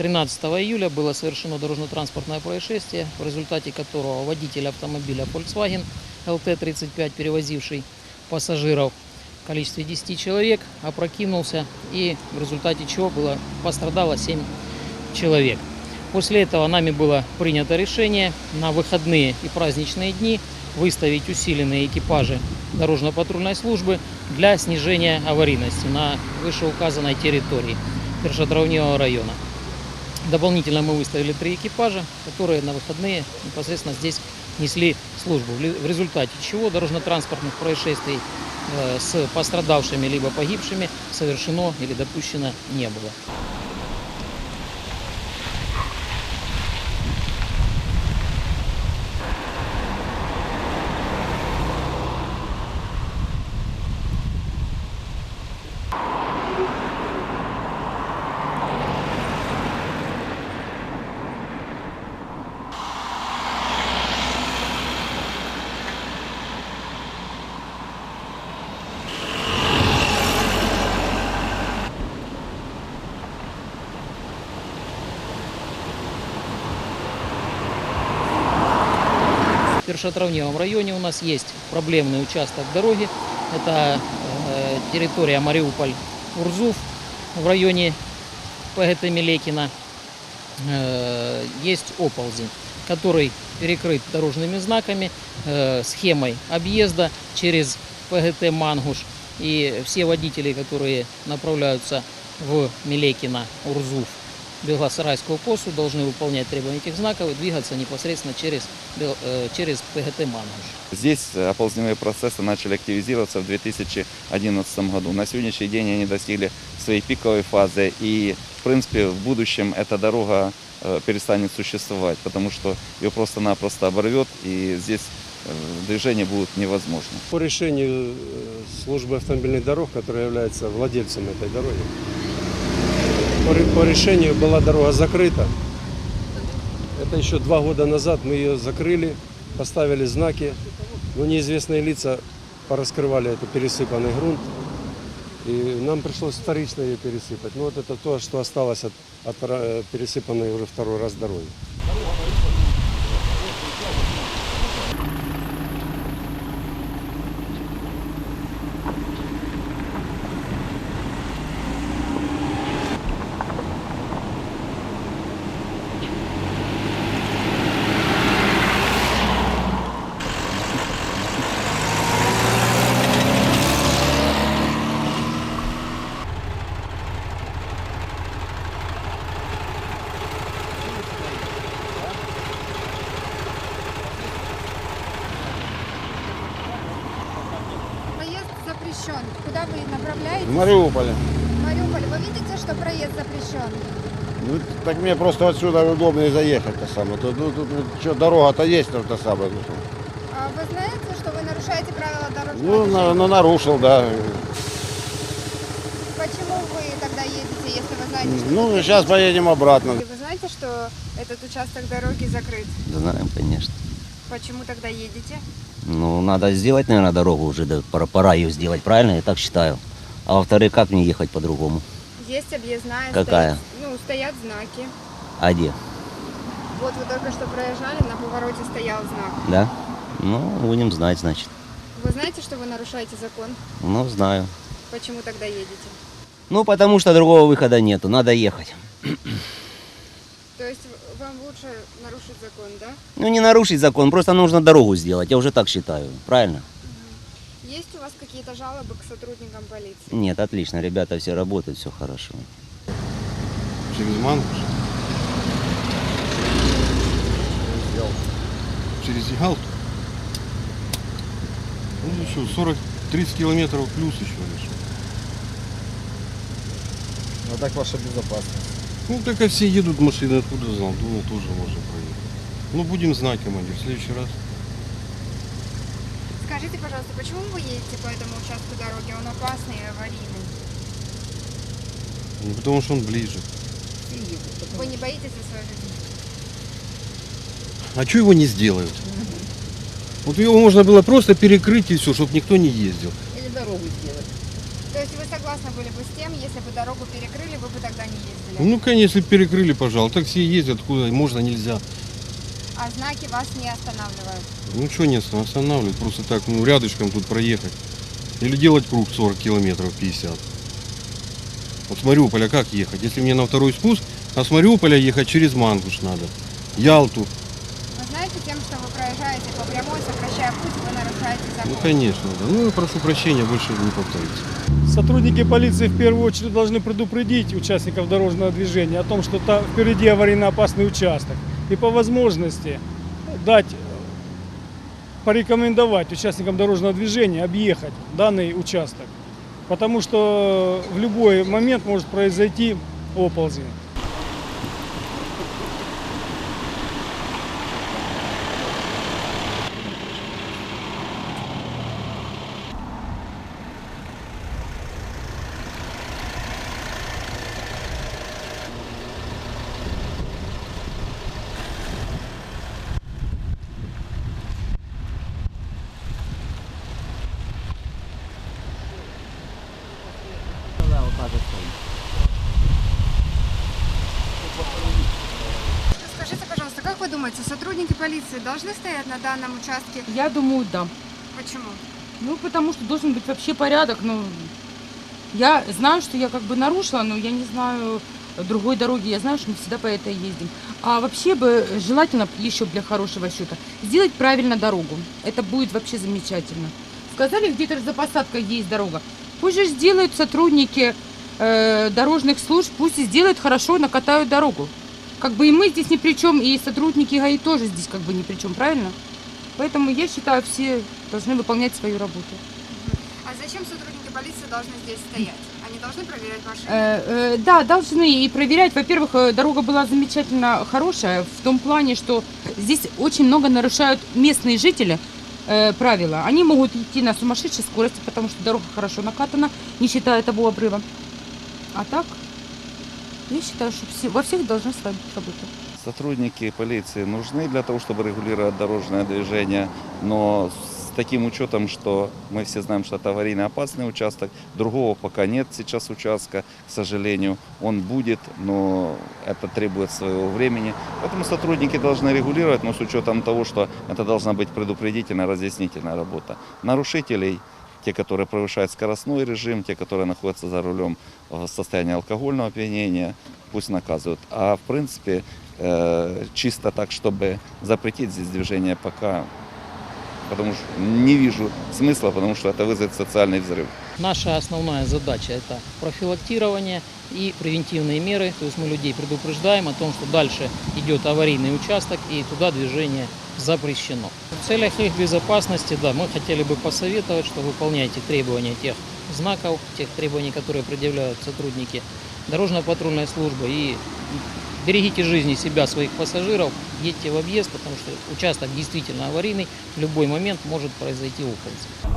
13 июля было совершено дорожно-транспортное происшествие, в результате которого водитель автомобиля Volkswagen LT-35, перевозивший пассажиров в количестве 10 человек, опрокинулся и в результате чего было пострадало 7 человек. После этого нами было принято решение на выходные и праздничные дни выставить усиленные экипажи дорожно-патрульной службы для снижения аварийности на вышеуказанной территории Першотравневого района. Дополнительно мы выставили три экипажа, которые на выходные непосредственно здесь несли службу. В результате чего дорожно-транспортных происшествий э, с пострадавшими либо погибшими совершено или допущено не было. В Першотравневом районе у нас есть проблемный участок дороги. Это э, территория Мариуполь-Урзуф в районе ПГТ Милекина. Э, есть оползень, который перекрыт дорожными знаками, э, схемой объезда через ПГТ Мангуш. И все водители, которые направляются в Милекино, Урзуф, Белгосарайскую посту, должны выполнять требования этих знаков и двигаться непосредственно через, э, через ПГТ Мангуш. Здесь оползневые процессы начали активизироваться в 2011 году. На сегодняшний день они достигли своей пиковой фазы и, в принципе, в будущем эта дорога э, перестанет существовать, потому что ее просто-напросто оборвет и здесь э, движение будет невозможно. По решению службы автомобильных дорог, которая является владельцем этой дороги, по, ре- по решению была дорога закрыта. Это еще два года назад мы ее закрыли, поставили знаки, но неизвестные лица пораскрывали это пересыпанный грунт. И нам пришлось вторично ее пересыпать. Ну вот это то, что осталось от, от ра- пересыпанной уже второй раз дороги. Проезд запрещен. Куда вы направляетесь? В Мариуполе. В Мариуполь. Вы видите, что проезд запрещен? Ну, так мне просто отсюда удобнее заехать-то самое. Тут, ну, тут, что, дорога-то есть, то самое. А вы знаете, что вы нарушаете правила дорожного Ну, на- ну, нарушил, да. Почему вы тогда едете, если вы знаете, что Ну, тут сейчас поедем обратно. Вы знаете, что этот участок дороги закрыт? Знаем, конечно. Почему тогда едете? Ну, надо сделать, наверное, дорогу уже, да, пора, пора ее сделать, правильно? Я так считаю. А во-вторых, как мне ехать по-другому? Есть объездная. Какая? стоит- ну, стоят знаки. А где? Вот вы только что проезжали, на повороте стоял знак. Да? Ну, будем знать, значит. Вы знаете, что вы нарушаете закон? Ну, знаю. Почему тогда едете? Ну, потому что другого выхода нету, надо ехать. То есть вам лучше нарушить закон, да? Ну, не нарушить закон, просто нужно дорогу сделать, я уже так считаю, правильно? Есть у вас какие-то жалобы к сотрудникам полиции? Нет, отлично, ребята все работают, все хорошо. Через Мангуш. через Ялту. Ну еще 40-30 километров плюс еще лишь. А так ваша безопасность. Ну так а все едут машины, откуда знал, думал тоже можно проехать. Ну будем знать, командир, в следующий раз. Скажите, пожалуйста, почему вы едете по этому участку дороги? Он опасный и аварийный. Ну, потому что он ближе. Вы не боитесь за свою жизнь? А что его не сделают? Вот его можно было просто перекрыть и все, чтобы никто не ездил. То То есть вы согласны были бы с тем, если бы дорогу перекрыли, вы бы тогда не ездили? Ну, конечно, перекрыли, пожалуйста. Так все ездят, куда можно, нельзя. А знаки вас не останавливают? Ну, что не останавливать, просто так, ну, рядышком тут проехать. Или делать круг 40 километров, 50. Вот с Мариуполя как ехать? Если мне на второй спуск, а с Мариуполя ехать через Мангуш надо. Ялту. Знаете, тем, что вы проезжаете по прямой, сокращая путь, вы нарушаете закон? Ну, конечно, да. Ну, прошу прощения, больше не повторится. Сотрудники полиции в первую очередь должны предупредить участников дорожного движения о том, что та, впереди аварийно опасный участок. И по возможности дать, порекомендовать участникам дорожного движения объехать данный участок. Потому что в любой момент может произойти оползень. Скажите, пожалуйста, как вы думаете, сотрудники полиции должны стоять на данном участке? Я думаю, да. Почему? Ну, потому что должен быть вообще порядок. Ну, я знаю, что я как бы нарушила, но я не знаю другой дороги. Я знаю, что мы всегда по этой ездим. А вообще бы желательно еще для хорошего счета сделать правильно дорогу. Это будет вообще замечательно. Сказали, где-то за посадкой есть дорога. Пусть же сделают сотрудники э, дорожных служб, пусть и сделают хорошо, накатают дорогу. Как бы и мы здесь ни при чем, и сотрудники ГАИ тоже здесь как бы ни при чем, правильно? Поэтому я считаю, все должны выполнять свою работу. А зачем сотрудники полиции должны здесь стоять? Они должны проверять машины? Э, э, да, должны и проверять. Во-первых, э, дорога была замечательно хорошая в том плане, что здесь очень много нарушают местные жители э, правила. Они могут идти на сумасшедшей скорости, потому что дорога хорошо накатана, не считая того обрыва. А так, я считаю, что все, во всех должны с вами работать. Сотрудники полиции нужны для того, чтобы регулировать дорожное движение, но с таким учетом, что мы все знаем, что это аварийно опасный участок, другого пока нет сейчас участка, к сожалению, он будет, но это требует своего времени. Поэтому сотрудники должны регулировать, но с учетом того, что это должна быть предупредительная, разъяснительная работа. Нарушителей те, которые превышают скоростной режим, те, которые находятся за рулем в состоянии алкогольного опьянения, пусть наказывают. А в принципе, э, чисто так, чтобы запретить здесь движение пока, потому что не вижу смысла, потому что это вызовет социальный взрыв. Наша основная задача – это профилактирование и превентивные меры. То есть мы людей предупреждаем о том, что дальше идет аварийный участок и туда движение запрещено. Целях их безопасности, да, мы хотели бы посоветовать, что выполняйте требования тех знаков, тех требований, которые предъявляют сотрудники дорожно-патрульной службы и берегите жизни себя, своих пассажиров, едьте в объезд, потому что участок действительно аварийный, в любой момент может произойти оползень.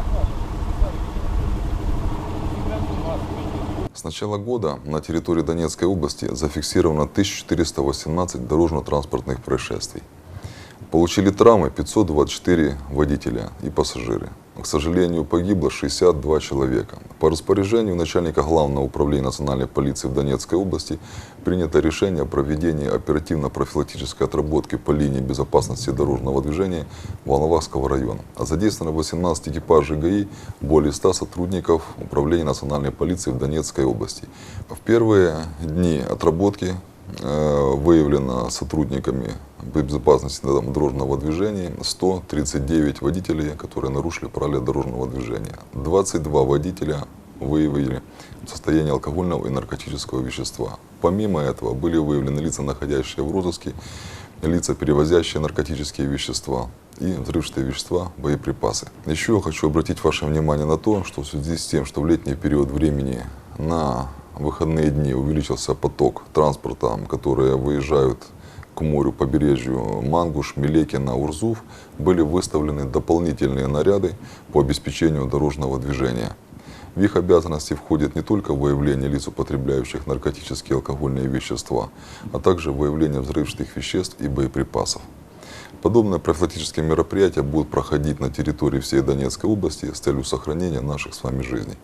С начала года на территории Донецкой области зафиксировано 1418 дорожно-транспортных происшествий. Получили травмы 524 водителя и пассажиры. К сожалению, погибло 62 человека. По распоряжению начальника Главного управления национальной полиции в Донецкой области принято решение о проведении оперативно-профилактической отработки по линии безопасности дорожного движения Волновахского района. А задействовано 18 экипажей ГАИ, более 100 сотрудников Управления национальной полиции в Донецкой области. В первые дни отработки выявлено сотрудниками безопасности дорожного движения 139 водителей, которые нарушили правила дорожного движения. 22 водителя выявили состояние алкогольного и наркотического вещества. Помимо этого были выявлены лица, находящие в розыске, лица, перевозящие наркотические вещества и взрывчатые вещества, боеприпасы. Еще хочу обратить ваше внимание на то, что в связи с тем, что в летний период времени на выходные дни увеличился поток транспорта, которые выезжают к морю, побережью Мангуш, Милекина, Урзув, были выставлены дополнительные наряды по обеспечению дорожного движения. В их обязанности входит не только выявление лиц, употребляющих наркотические и алкогольные вещества, а также выявление взрывчатых веществ и боеприпасов. Подобные профилактические мероприятия будут проходить на территории всей Донецкой области с целью сохранения наших с вами жизней.